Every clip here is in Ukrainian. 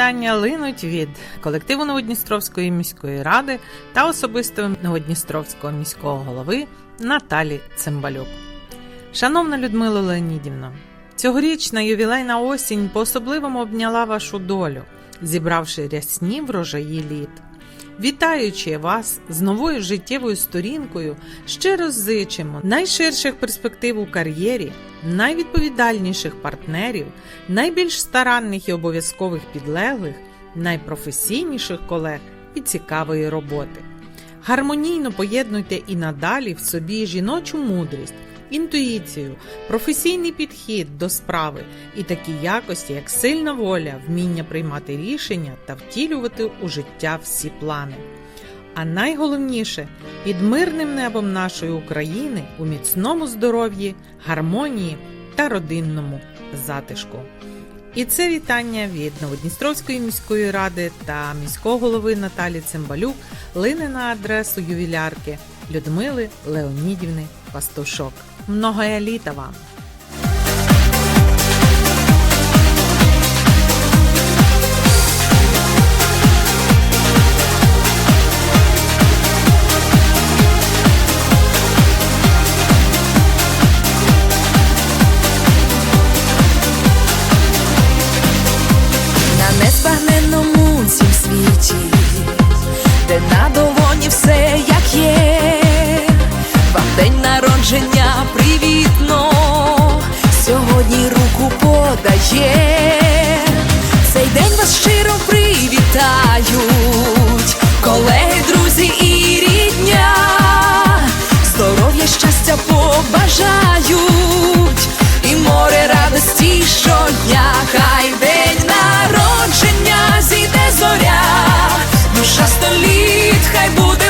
ювілейні вітання линуть від колективу Новодністровської міської ради та особисто Новодністровського міського голови Наталі Цимбалюк. Шановна Людмила Леонідівна, цьогорічна ювілейна осінь по-особливому обняла вашу долю, зібравши рясні врожаї літ. Вітаючи вас з новою життєвою сторінкою, щиро зичимо найширших перспектив у кар'єрі, найвідповідальніших партнерів, найбільш старанних і обов'язкових підлеглих, найпрофесійніших колег і цікавої роботи. Гармонійно поєднуйте і надалі в собі жіночу мудрість, інтуїцію, професійний підхід до справи і такі якості, як сильна воля, вміння приймати рішення та втілювати у життя всі плани. А найголовніше під мирним небом нашої України у міцному здоров'ї, гармонії та родинному затишку. І це вітання від Новодністровської міської ради та міського голови Наталі Цимбалюк лине на адресу ювілярки Людмили Леонідівни Пастушок. Многое літа вам! де на долоні все як є, народження привітно, сьогодні руку подає, цей день вас щиро привітають, колеги, друзі і рідня, здоров'я, щастя побажають, і море радості щодня, хай день народження зійде зоря, душа століт, хай буде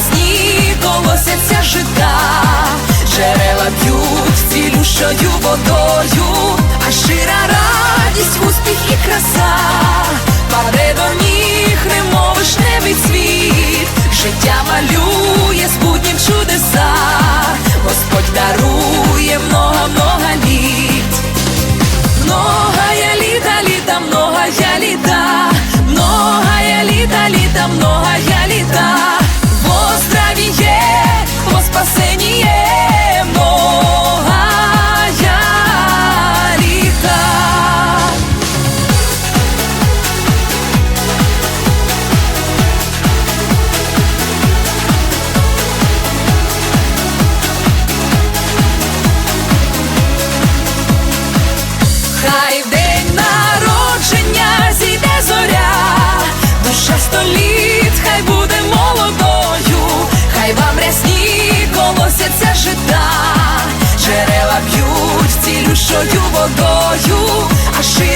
рясні колосяться жита, джерела б'ють цілющою водою, а щира століт, хай буде молодою, хай вам рясні колосяться жита, джерела б'ють цілющою водою, а щира